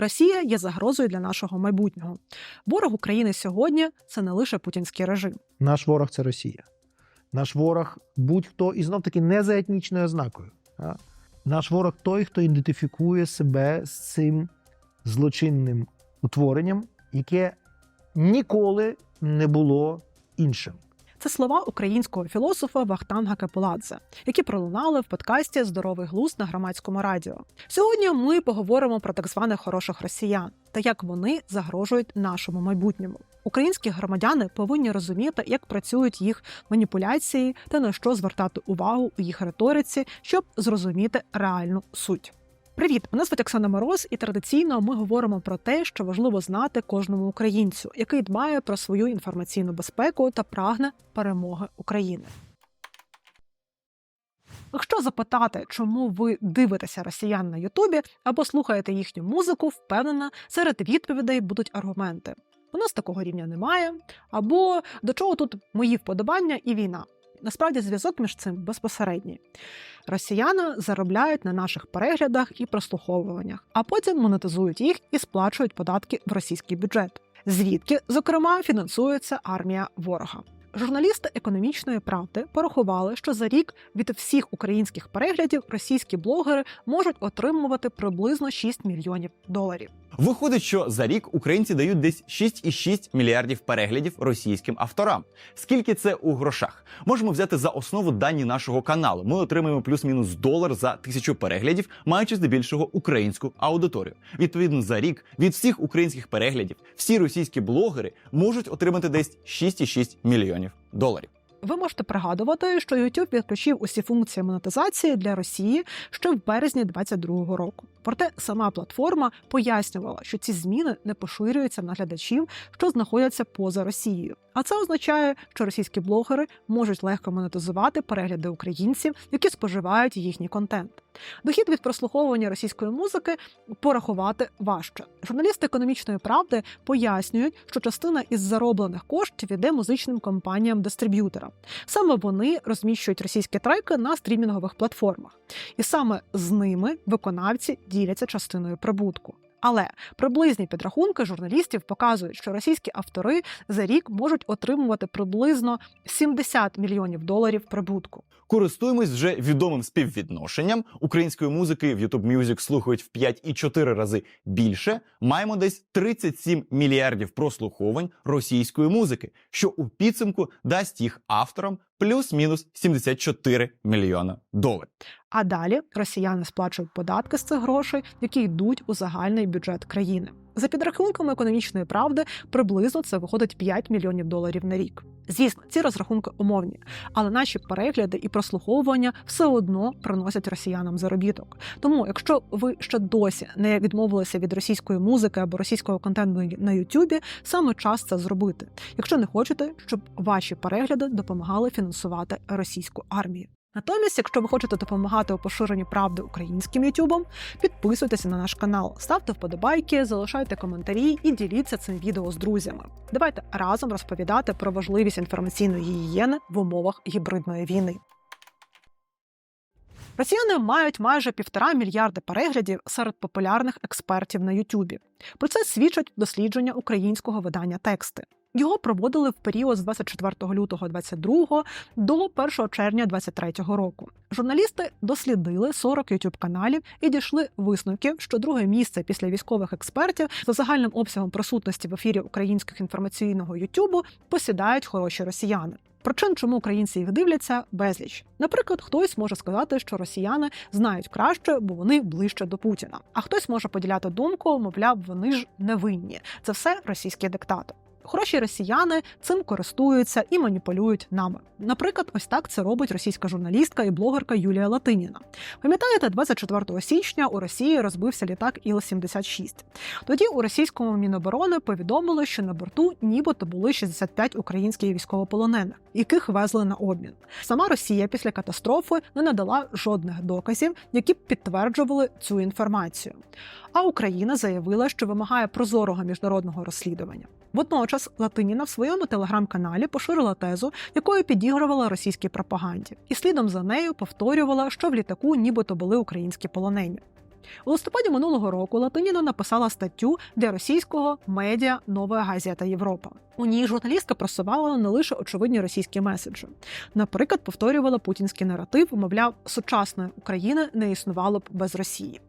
Росія є загрозою для нашого майбутнього. Ворог України сьогодні це не лише путінський режим. Наш ворог це Росія. Наш ворог будь-хто і знов таки не за етнічною ознакою. А? Наш ворог той, хто ідентифікує себе з цим злочинним утворенням, яке ніколи не було іншим. Це слова українського філософа Вахтанга Капеладзе, які пролунали в подкасті Здоровий глузд на громадському радіо. Сьогодні ми поговоримо про так званих хороших росіян та як вони загрожують нашому майбутньому. Українські громадяни повинні розуміти, як працюють їх маніпуляції та на що звертати увагу у їх риториці, щоб зрозуміти реальну суть. Привіт, мене звуть Оксана Мороз, і традиційно ми говоримо про те, що важливо знати кожному українцю, який дбає про свою інформаційну безпеку та прагне перемоги України. Якщо запитати, чому ви дивитеся росіян на Ютубі або слухаєте їхню музику, впевнена, серед відповідей будуть аргументи. У нас такого рівня немає, або до чого тут мої вподобання і війна. Насправді зв'язок між цим безпосередній. Росіяни заробляють на наших переглядах і прослуховуваннях, а потім монетизують їх і сплачують податки в російський бюджет. Звідки, зокрема, фінансується армія ворога. Журналісти економічної правди порахували, що за рік від всіх українських переглядів російські блогери можуть отримувати приблизно 6 мільйонів доларів. Виходить, що за рік українці дають десь 6,6 мільярдів переглядів російським авторам. Скільки це у грошах? Можемо взяти за основу дані нашого каналу. Ми отримаємо плюс-мінус долар за тисячу переглядів, маючи здебільшого українську аудиторію. Відповідно, за рік від всіх українських переглядів всі російські блогери можуть отримати десь 6,6 мільйонів доларів. Ви можете пригадувати, що YouTube відключив усі функції монетизації для Росії ще в березні 2022 року. Проте сама платформа пояснювала, що ці зміни не поширюються на глядачів, що знаходяться поза Росією. А це означає, що російські блогери можуть легко монетизувати перегляди українців, які споживають їхній контент. Дохід від прослуховування російської музики порахувати важче. Журналісти економічної правди пояснюють, що частина із зароблених коштів іде музичним компаніям-дистриб'юторам. Саме вони розміщують російські треки на стрімінгових платформах, і саме з ними виконавці діляться частиною прибутку. Але приблизні підрахунки журналістів показують, що російські автори за рік можуть отримувати приблизно 70 мільйонів доларів прибутку. Користуємось вже відомим співвідношенням української музики в YouTube Music слухають в 5,4 рази більше. Маємо десь 37 мільярдів прослуховувань російської музики, що у підсумку дасть їх авторам плюс-мінус 74 мільйона доларів. А далі росіяни сплачують податки з цих грошей, які йдуть у загальний бюджет країни. За підрахунками економічної правди, приблизно це виходить 5 мільйонів доларів на рік. Звісно, ці розрахунки умовні, але наші перегляди і прослуховування все одно приносять росіянам заробіток. Тому, якщо ви ще досі не відмовилися від російської музики або російського контенту на Ютубі, саме час це зробити, якщо не хочете, щоб ваші перегляди допомагали фінансувати російську армію. Натомість, якщо ви хочете допомагати у поширенні правди українським ютубом, підписуйтеся на наш канал, ставте вподобайки, залишайте коментарі і діліться цим відео з друзями. Давайте разом розповідати про важливість інформаційної гігієни в умовах гібридної війни. Росіяни мають майже півтора мільярди переглядів серед популярних експертів на Ютубі. Про це свідчать дослідження українського видання тексти. Його проводили в період з 24 лютого 22 до 1 червня 23 року. Журналісти дослідили 40 youtube каналів і дійшли висновків, що друге місце після військових експертів за загальним обсягом присутності в ефірі українського інформаційного Ютубу посідають хороші росіяни. Причин, чому українці їх дивляться, безліч. Наприклад, хтось може сказати, що росіяни знають краще, бо вони ближче до Путіна. А хтось може поділяти думку, мовляв, вони ж невинні. Це все російський диктатор. Хороші росіяни цим користуються і маніпулюють нами. Наприклад, ось так це робить російська журналістка і блогерка Юлія Латиніна. Пам'ятаєте, 24 січня у Росії розбився літак Іл-76. Тоді у російському міноборони повідомили, що на борту нібито були 65 українських військовополонених, яких везли на обмін. Сама Росія після катастрофи не надала жодних доказів, які б підтверджували цю інформацію. А Україна заявила, що вимагає прозорого міжнародного розслідування. Водночас Латиніна в своєму телеграм-каналі поширила тезу, якою підігрувала російській пропаганді, і слідом за нею повторювала, що в літаку нібито були українські полонені. У листопаді минулого року Латиніна написала статтю для російського медіа Нова газета Європа. У ній журналістка просувала не лише очевидні російські меседжі. Наприклад, повторювала путінський наратив, мовляв, сучасної України не існувало б без Росії.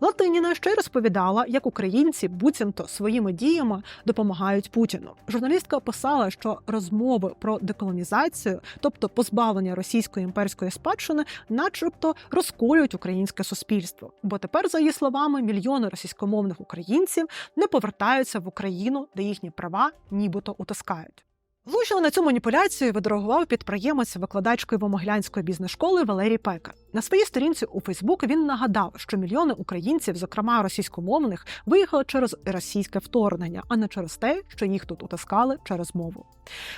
Латиніна ще й розповідала, як українці буцімто своїми діями допомагають Путіну. Журналістка описала, що розмови про деколонізацію, тобто позбавлення російської імперської спадщини, начебто розколюють українське суспільство. Бо тепер, за її словами, мільйони російськомовних українців не повертаються в Україну, де їхні права нібито утискають. Влучно на цю маніпуляцію відреагував підприємець викладач Києво-Могилянської бізнес-школи Валерій Пекар. На своїй сторінці у Фейсбук він нагадав, що мільйони українців, зокрема російськомовних, виїхали через російське вторгнення, а не через те, що їх тут утискали через мову.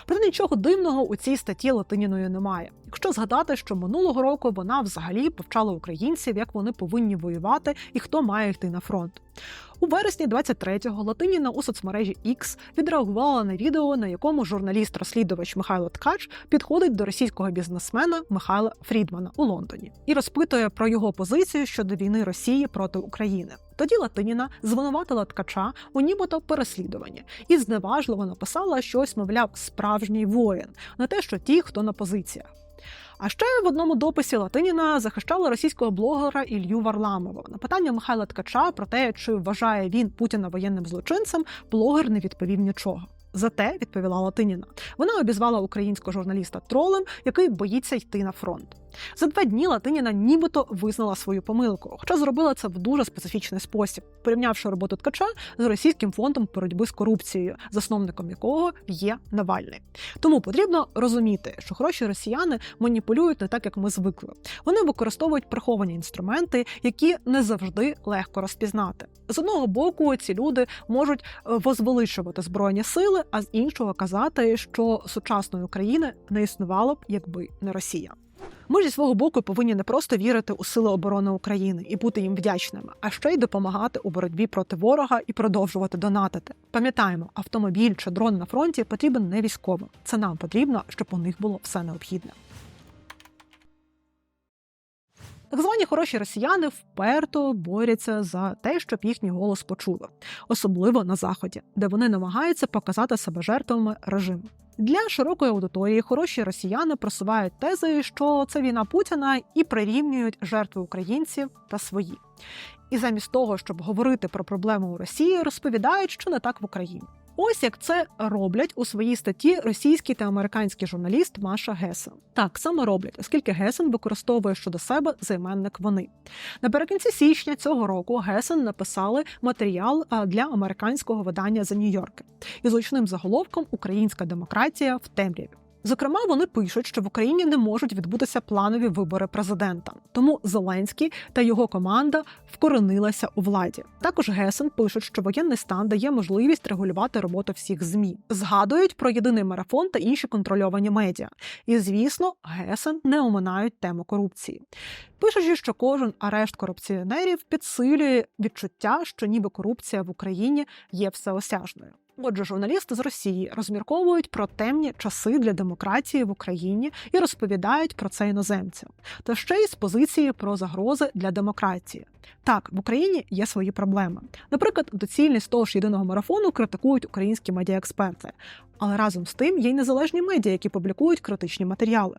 Проте нічого дивного у цій статті Латиніною немає. Якщо згадати, що минулого року вона взагалі повчала українців, як вони повинні воювати і хто має йти на фронт. У вересні 23-го Латиніна у соцмережі X відреагувала на відео, на якому журналіст-розслідувач Михайло Ткач підходить до російського бізнесмена Михайла Фрідмана у Лондоні і розпитує про його позицію щодо війни Росії проти України. Тоді Латиніна звинуватила ткача у нібито переслідуванні і зневажливо написала щось, мовляв, справжній воїн, не те, що ті, хто на позиціях. А ще в одному дописі Латиніна захищала російського блогера Ілью Варламова. На питання Михайла Ткача про те, чи вважає він Путіна воєнним злочинцем, блогер не відповів нічого. Зате відповіла Латиніна. Вона обізвала українського журналіста тролем, який боїться йти на фронт. За два дні Латиніна нібито визнала свою помилку, хоча зробила це в дуже специфічний спосіб, порівнявши роботу ткача з російським фондом боротьби з корупцією, засновником якого є Навальний. Тому потрібно розуміти, що хороші росіяни маніпулюють не так, як ми звикли. Вони використовують приховані інструменти, які не завжди легко розпізнати. З одного боку, ці люди можуть е, возвеличувати збройні сили, а з іншого казати, що сучасної України не існувало б, якби не Росія. Ми зі свого боку повинні не просто вірити у сили оборони України і бути їм вдячними, а ще й допомагати у боротьбі проти ворога і продовжувати донатити. Пам'ятаємо, автомобіль чи дрон на фронті потрібен не військовим. Це нам потрібно, щоб у них було все необхідне. Так звані хороші росіяни вперто борються за те, щоб їхній голос почули, особливо на заході, де вони намагаються показати себе жертвами режиму. Для широкої аудиторії хороші росіяни просувають тези, що це війна Путіна і прирівнюють жертви українців та свої. І замість того, щоб говорити про проблему у Росії, розповідають, що не так в Україні. Ось як це роблять у своїй статті російський та американський журналіст Маша Гесен. Так саме роблять, оскільки Гесен використовує щодо себе займенник вони. Наприкінці січня цього року Гесен написали матеріал для американського видання The New Yorker із гучним заголовком Українська демократія в темряві. Зокрема, вони пишуть, що в Україні не можуть відбутися планові вибори президента, тому Зеленський та його команда вкоренилася у владі. Також Гесен пишуть, що воєнний стан дає можливість регулювати роботу всіх змі. Згадують про єдиний марафон та інші контрольовані медіа. І звісно, Гесен не оминають тему корупції. Пишучи, що кожен арешт корупціонерів підсилює відчуття, що ніби корупція в Україні є всеосяжною. Отже, журналісти з Росії розмірковують про темні часи для демократії в Україні і розповідають про це іноземцям, та ще й з позиції про загрози для демократії. Так, в Україні є свої проблеми. Наприклад, доцільність того ж єдиного марафону критикують українські медіаексперти. Але разом з тим є й незалежні медіа, які публікують критичні матеріали.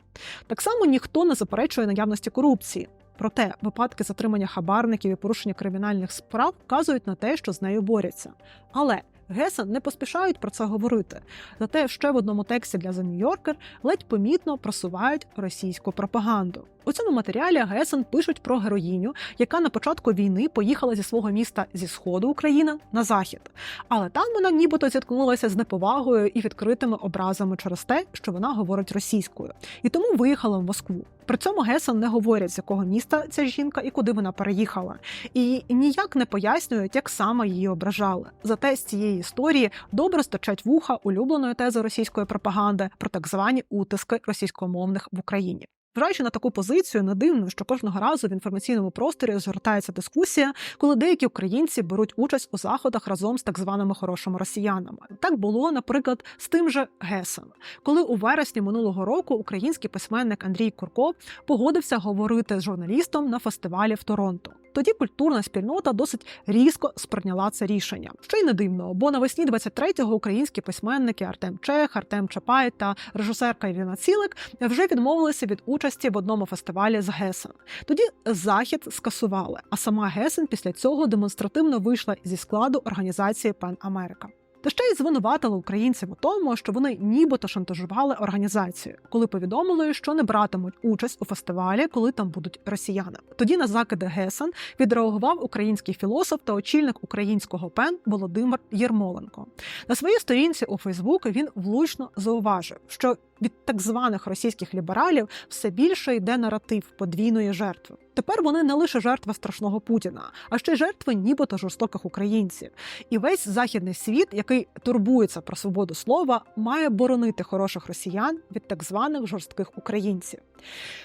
Так само ніхто не заперечує наявності корупції. Проте випадки затримання хабарників і порушення кримінальних справ вказують на те, що з нею борються. Але Гесен не поспішають про це говорити. Зате ще в одному тексті для The New Yorker ледь помітно просувають російську пропаганду. У цьому матеріалі Гесен пишуть про героїню, яка на початку війни поїхала зі свого міста зі сходу України на захід. Але там вона нібито зіткнулася з неповагою і відкритими образами через те, що вона говорить російською, і тому виїхала в Москву. При цьому Гесен не говорять, з якого міста ця жінка і куди вона переїхала, і ніяк не пояснюють, як саме її ображали. Зате з цієї історії добре стачать вуха улюбленої тези російської пропаганди про так звані утиски російськомовних в Україні. Зважаючи на таку позицію, не дивно, що кожного разу в інформаційному просторі згортається дискусія, коли деякі українці беруть участь у заходах разом з так званими хорошими росіянами. Так було, наприклад, з тим же Гесен, коли у вересні минулого року український письменник Андрій Курков погодився говорити з журналістом на фестивалі в Торонто. Тоді культурна спільнота досить різко сприйняла це рішення. Що й не дивно, бо навесні 23-го українські письменники Артем Чех, Артем Чапай та режисерка Ірина Цілик вже відмовилися від участі в одному фестивалі з Гесен. Тоді захід скасували, а сама Гесен після цього демонстративно вийшла зі складу організації Пен Америка. Та ще й звинуватили українців у тому, що вони нібито шантажували організацію, коли повідомили, що не братимуть участь у фестивалі, коли там будуть росіяни. Тоді на закиди Гесен відреагував український філософ та очільник українського пен Володимир Єрмоленко. На своїй сторінці у Фейсбуку він влучно зауважив, що від так званих російських лібералів все більше йде наратив подвійної жертви. Тепер вони не лише жертва страшного Путіна, а ще й жертви нібито жорстоких українців. І весь західний світ, який турбується про свободу слова, має боронити хороших росіян від так званих жорстких українців.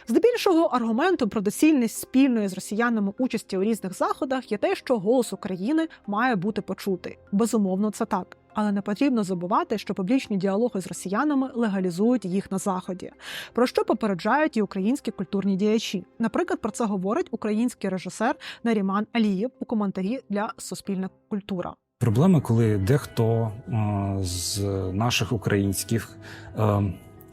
Здебільшого аргументом про доцільність спільної з росіянами участі у різних заходах є те, що голос України має бути почутий. Безумовно, це так. Але не потрібно забувати, що публічні діалоги з росіянами легалізують їх на заході, про що попереджають і українські культурні діячі. Наприклад, про це говорить український режисер Наріман Алієв у коментарі для Суспільна культура. Проблема, коли дехто з наших українських,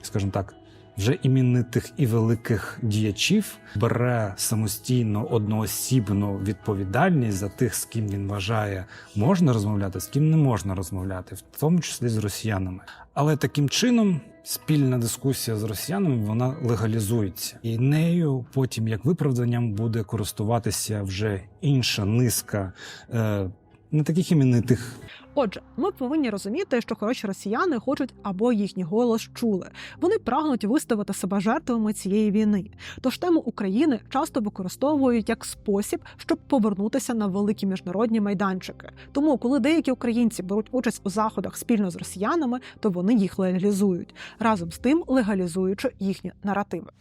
скажімо так, вже іменитих і великих діячів бере самостійно одноосібну відповідальність за тих, з ким він вважає, можна розмовляти, з ким не можна розмовляти, в тому числі з росіянами. Але таким чином спільна дискусія з росіянами вона легалізується, і нею потім як виправданням буде користуватися вже інша низка. Е, не таких іменитих Отже, ми повинні розуміти, що хороші росіяни хочуть, аби їхній голос чули. Вони прагнуть виставити себе жертвами цієї війни. Тож тему України часто використовують як спосіб, щоб повернутися на великі міжнародні майданчики. Тому, коли деякі українці беруть участь у заходах спільно з росіянами, то вони їх легалізують разом з тим, легалізуючи їхні наративи.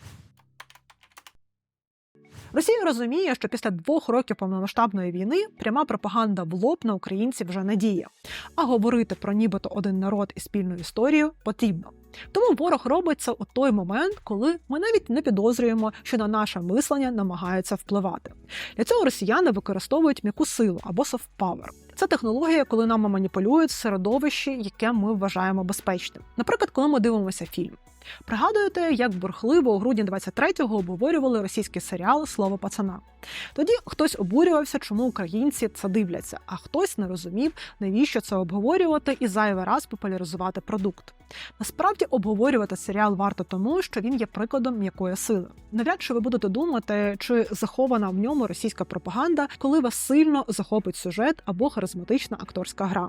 Росія розуміє, що після двох років повномасштабної війни пряма пропаганда в лоб на українців вже не діє, а говорити про нібито один народ і спільну історію потрібно. Тому ворог робить це у той момент, коли ми навіть не підозрюємо, що на наше мислення намагаються впливати. Для цього росіяни використовують м'яку силу або power. Це технологія, коли нами маніпулюють в середовищі, яке ми вважаємо безпечним. Наприклад, коли ми дивимося фільм. Пригадуєте, як бурхливо у грудні 23-го обговорювали російський серіал Слово пацана. Тоді хтось обурювався, чому українці це дивляться, а хтось не розумів, навіщо це обговорювати і зайвий раз популяризувати продукт. Насправді обговорювати серіал варто тому, що він є прикладом м'якої сили. Навряд чи ви будете думати, чи захована в ньому російська пропаганда, коли вас сильно захопить сюжет або харизматична акторська гра.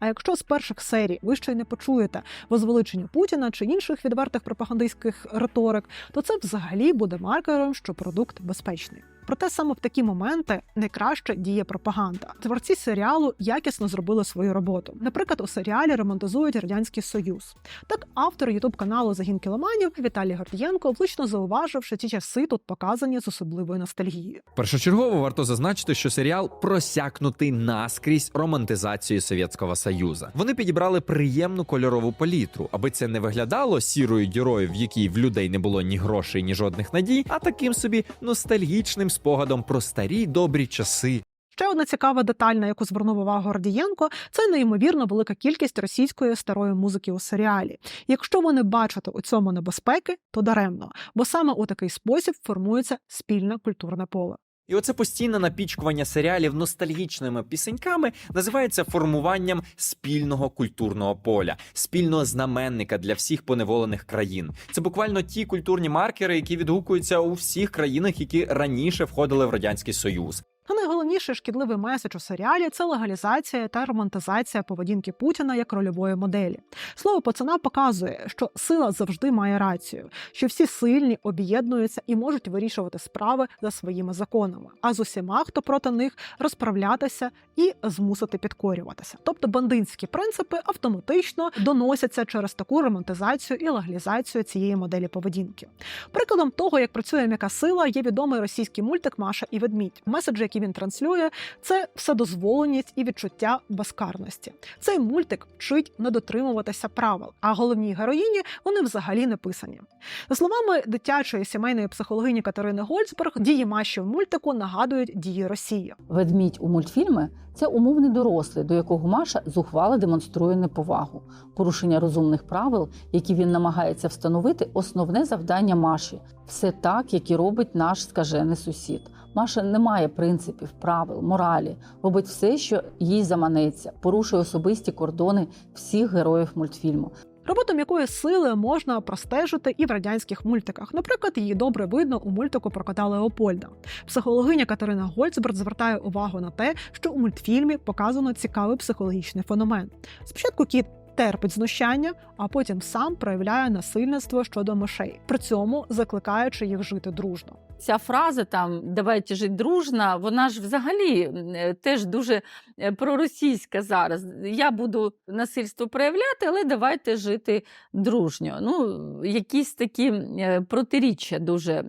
А якщо з перших серій ви ще й не почуєте возвеличення Путіна чи інших відвертих пропагандистських риторик, то це взагалі буде маркером, що продукт безпечний. Проте саме в такі моменти найкраще діє пропаганда. Творці серіалу якісно зробили свою роботу. Наприклад, у серіалі романтизують радянський союз. Так, автор ютуб каналу Загін кіломанів Віталій Гордієнко влучно зауважив, що ці часи тут показані з особливою ностальгією. Першочергово варто зазначити, що серіал просякнутий наскрізь романтизацією Совєтського Союзу. Вони підібрали приємну кольорову палітру, аби це не виглядало сірою дірою, в якій в людей не було ні грошей, ні жодних надій, а таким собі ностальгічним спогадом про старі добрі часи. Ще одна цікава деталь, на яку звернув увагу Гордієнко, це неймовірно велика кількість російської старої музики у серіалі. Якщо ви не бачите у цьому небезпеки, то даремно, бо саме у такий спосіб формується спільне культурне поле. І оце постійне напічкування серіалів ностальгічними пісеньками називається формуванням спільного культурного поля, спільного знаменника для всіх поневолених країн. Це буквально ті культурні маркери, які відгукуються у всіх країнах, які раніше входили в радянський союз. А найголовніший шкідливий меседж у серіалі це легалізація та романтизація поведінки Путіна як рольової моделі. Слово пацана показує, що сила завжди має рацію, що всі сильні об'єднуються і можуть вирішувати справи за своїми законами, а з усіма, хто проти них, розправлятися і змусити підкорюватися. Тобто бандитські принципи автоматично доносяться через таку романтизацію і легалізацію цієї моделі поведінки. Прикладом того, як працює м'яка сила, є відомий російський мультик Маша і ведмідь. Меседжі, які він транслює, це вседозволеність і відчуття безкарності. Цей мультик вчить не дотримуватися правил, а головній героїні вони взагалі не писані. За словами дитячої сімейної психологині Катерини Гольцберг, дії Маші в мультику нагадують дії Росії. Ведмідь у мультфільмі це умовний дорослий, до якого Маша зухвало демонструє неповагу. Порушення розумних правил, які він намагається встановити, основне завдання Маші. Все так, як і робить наш скажений сусід. Маша не має принципів, правил, моралі, робить все, що їй заманеться, порушує особисті кордони всіх героїв мультфільму. Роботу м'якої сили можна простежити і в радянських мультиках. Наприклад, її добре видно у мультику про кота Леопольда. Психологиня Катерина Гольцберг звертає увагу на те, що у мультфільмі показано цікавий психологічний феномен. Спочатку кіт. Терпить знущання, а потім сам проявляє насильництво щодо мишей, при цьому закликаючи їх жити дружно. Ця фраза там давайте жити дружно, вона ж взагалі е, теж дуже е, проросійська зараз. Я буду насильство проявляти, але давайте жити дружньо. Ну, якісь такі е, протиріччя дуже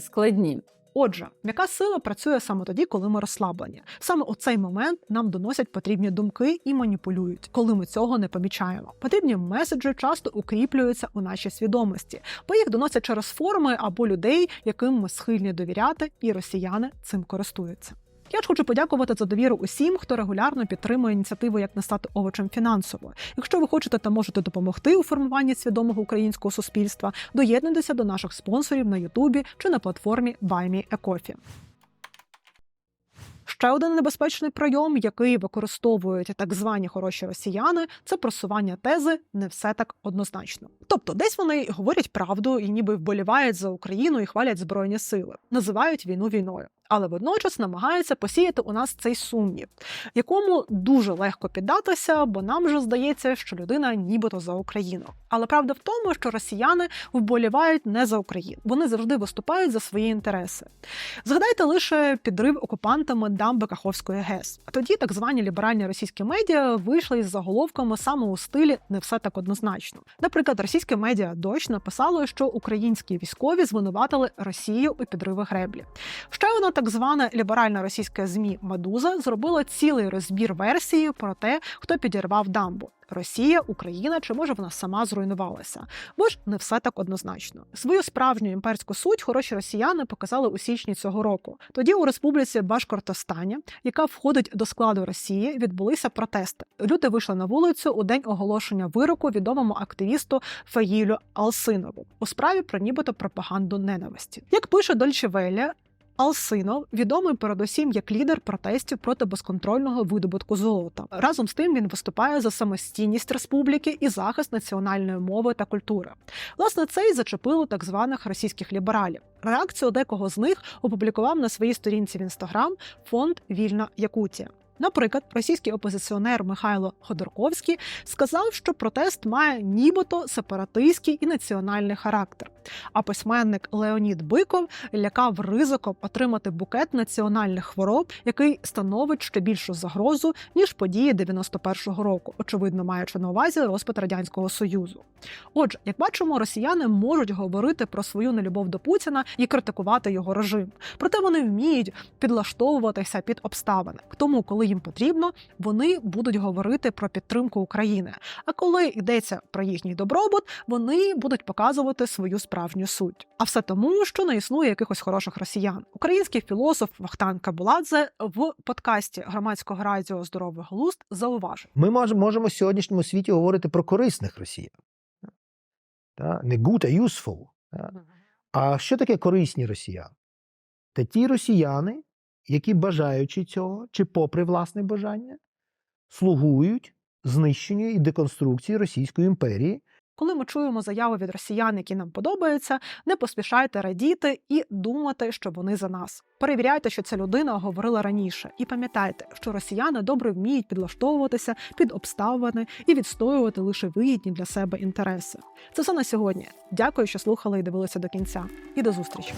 складні. Отже, м'яка сила працює саме тоді, коли ми розслаблені. Саме у цей момент нам доносять потрібні думки і маніпулюють, коли ми цього не помічаємо. Потрібні меседжі часто укріплюються у нашій свідомості, бо їх доносять через форми або людей, яким ми схильні довіряти, і росіяни цим користуються. Я ж хочу подякувати за довіру усім, хто регулярно підтримує ініціативу як не стати овочем фінансово. Якщо ви хочете та можете допомогти у формуванні свідомого українського суспільства, доєднуйтеся до наших спонсорів на Ютубі чи на платформі BuyMeACoffee. Ще один небезпечний прийом, який використовують так звані хороші росіяни, це просування тези не все так однозначно. Тобто, десь вони говорять правду і ніби вболівають за Україну і хвалять збройні сили, називають війну війною. Але водночас намагаються посіяти у нас цей сумнів, якому дуже легко піддатися, бо нам же здається, що людина нібито за Україну. Але правда в тому, що росіяни вболівають не за Україну. Вони завжди виступають за свої інтереси. Згадайте лише підрив окупантами дамби Каховської ГЕС. А тоді так звані ліберальні російські медіа вийшли із заголовками саме у стилі не все так однозначно. Наприклад, російське медіа дощ написало, що українські військові звинуватили Росію у підриви греблі. Ще одна так звана ліберальна російська змі Медуза зробила цілий розбір версії про те, хто підірвав дамбу. Росія, Україна чи може вона сама зруйнувалася? Бо ж не все так однозначно. Свою справжню імперську суть хороші росіяни показали у січні цього року. Тоді у республіці Башкортостані, яка входить до складу Росії, відбулися протести. Люди вийшли на вулицю у день оголошення вироку відомому активісту Фаїлю Алсинову у справі про нібито пропаганду ненависті. Як пише Дольче Велле, Алсинов відомий передусім як лідер протестів проти безконтрольного видобутку золота. Разом з тим він виступає за самостійність республіки і захист національної мови та культури. Власне, це й зачепило так званих російських лібералів. Реакцію декого з них опублікував на своїй сторінці в інстаграм фонд Вільна Якутія. Наприклад, російський опозиціонер Михайло Ходорковський сказав, що протест має нібито сепаратистський і національний характер. А письменник Леонід Биков лякав ризиком отримати букет національних хвороб, який становить ще більшу загрозу ніж події 91-го року, очевидно маючи на увазі розпад радянського союзу. Отже, як бачимо, росіяни можуть говорити про свою нелюбов до Путіна і критикувати його режим. Проте вони вміють підлаштовуватися під обставини. Тому, коли їм потрібно, вони будуть говорити про підтримку України. А коли йдеться про їхній добробут, вони будуть показувати свою справжню суть. А все тому, що не існує якихось хороших росіян. Український філософ Вахтан Кабуладзе в подкасті громадського радіо Здоровий глузд зауважив. Ми можемо в сьогоднішньому світі говорити про корисних росіян. Та? Не good, а useful. Та? А що таке корисні росіяни? Та ті росіяни, які бажаючи цього, чи попри власне бажання, слугують знищенню і деконструкції Російської імперії, Коли ми чуємо заяви від росіян, які нам подобаються, не поспішайте радіти і думати, що вони за нас. Перевіряйте, що ця людина говорила раніше, і пам'ятайте, що росіяни добре вміють підлаштовуватися під обставини і відстоювати лише вигідні для себе інтереси. Це все на сьогодні. Дякую, що слухали і дивилися до кінця. І до зустрічі.